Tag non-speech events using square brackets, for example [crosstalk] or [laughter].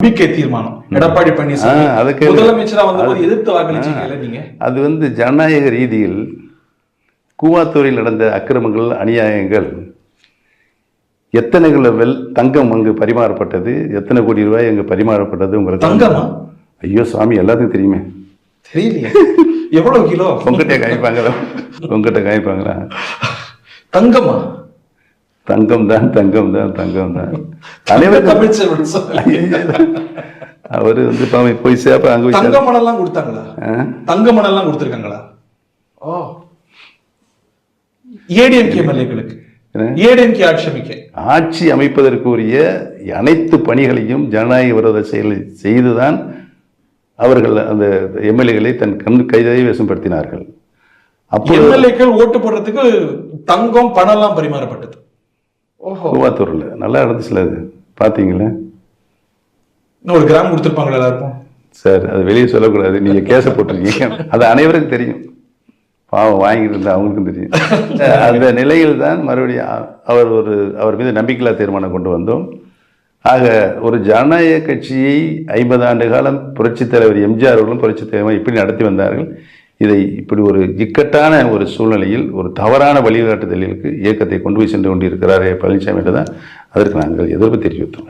நம்பிக்கை தீர்மானம். எடப்பாடி பழனிசாமி ஆ, அதை கேளு. முதலமைச்சரா வந்தபோது எதிர்த்து வாக்களிச்சீங்கல்ல நீங்க? அது வந்து ஜனநாயக ரீதியில் கூவாத்தூரில் நடந்த அக்கிரமங்கள் அநியாயங்கள் எத்தனை கிலோ வெல் தங்கம் அங்கு பரிமாறப்பட்டது? எத்தனை கோடி ரூபாய் அங்கு பரிமாறப்பட்டது உங்களுக்கு தங்கமா? ஐயோ சாமி எல்லாத்துக்கும் தெரியுமே. தெரியலையே. எவ்வளவு கிலோ? உங்ககிட்ட காய்ப்பாங்களா உங்ககிட்ட காய்ப்பாங்களா தங்கமா? தங்கம் தான் தங்கம் தான் தங்கம் தான் அனைவரும். அவர் வந்து பாவம் போய் சேப்ப அங்க போய் தங்க மணல்லாம் கொடுத்தாங்களா? தங்க மணல்லாம் கொடுத்திருக்காங்களா? ஓ. ஏடிஎம்கே எம்எல்ஏக்களுக்கு? ஏடிஎம்கே ஆட்சி அமைப்பதற்கு உரிய அனைத்து பணிகளையும் ஜனநாயக விரோத செயலை செய்துதான் அவர்கள் அந்த எம்எல்ஏகளை தன் கண் கைதை வசப்படுத்தினார்கள் அப்போ எம்எல்ஏக்கள் ஓட்டு போடுறதுக்கு தங்கம் பணம் எல்லாம் பரிமாறப்பட்டது. கூவாத்தூர்ல நல்லா இருந்துச்சுல அது. பார்த்தீங்களா இன்னும் ஒரு கிராம் கொடுத்திருப்பாங்களா எல்லாருக்கும்? சார் அது வெளியே சொல்லக்கூடாது. நீங்க கேஸை போட்டிருக்கீங்க. [laughs] அது அனைவருக்கும் தெரியும். பாவம் வாங்கிட்டு இருந்தா அவங்களுக்கும் தெரியும். அந்த நிலையில் தான் மறுபடியும் அவர் ஒரு அவர் மீது நம்பிக்கையில்லா தீர்மானம் கொண்டு வந்தோம். ஆக ஒரு ஜனநாயக கட்சியை ஐம்பது ஆண்டு காலம் புரட்சித் தலைவர் எம்ஜிஆர் அவர்களும் புரட்சித் தலைவர் இப்படி நடத்தி வந்தார்கள். இதை இப்படி ஒரு இக்கட்டான ஒரு சூழ்நிலையில் ஒரு தவறான வழிகாட்டுதலுக்கு இயக்கத்தை கொண்டு போய் சென்று கொண்டிருக்கிறாரே பழனிசாமி என்று தான் அதற்கு நாங்கள் எதிர்ப்பு தெரிவித்தோம்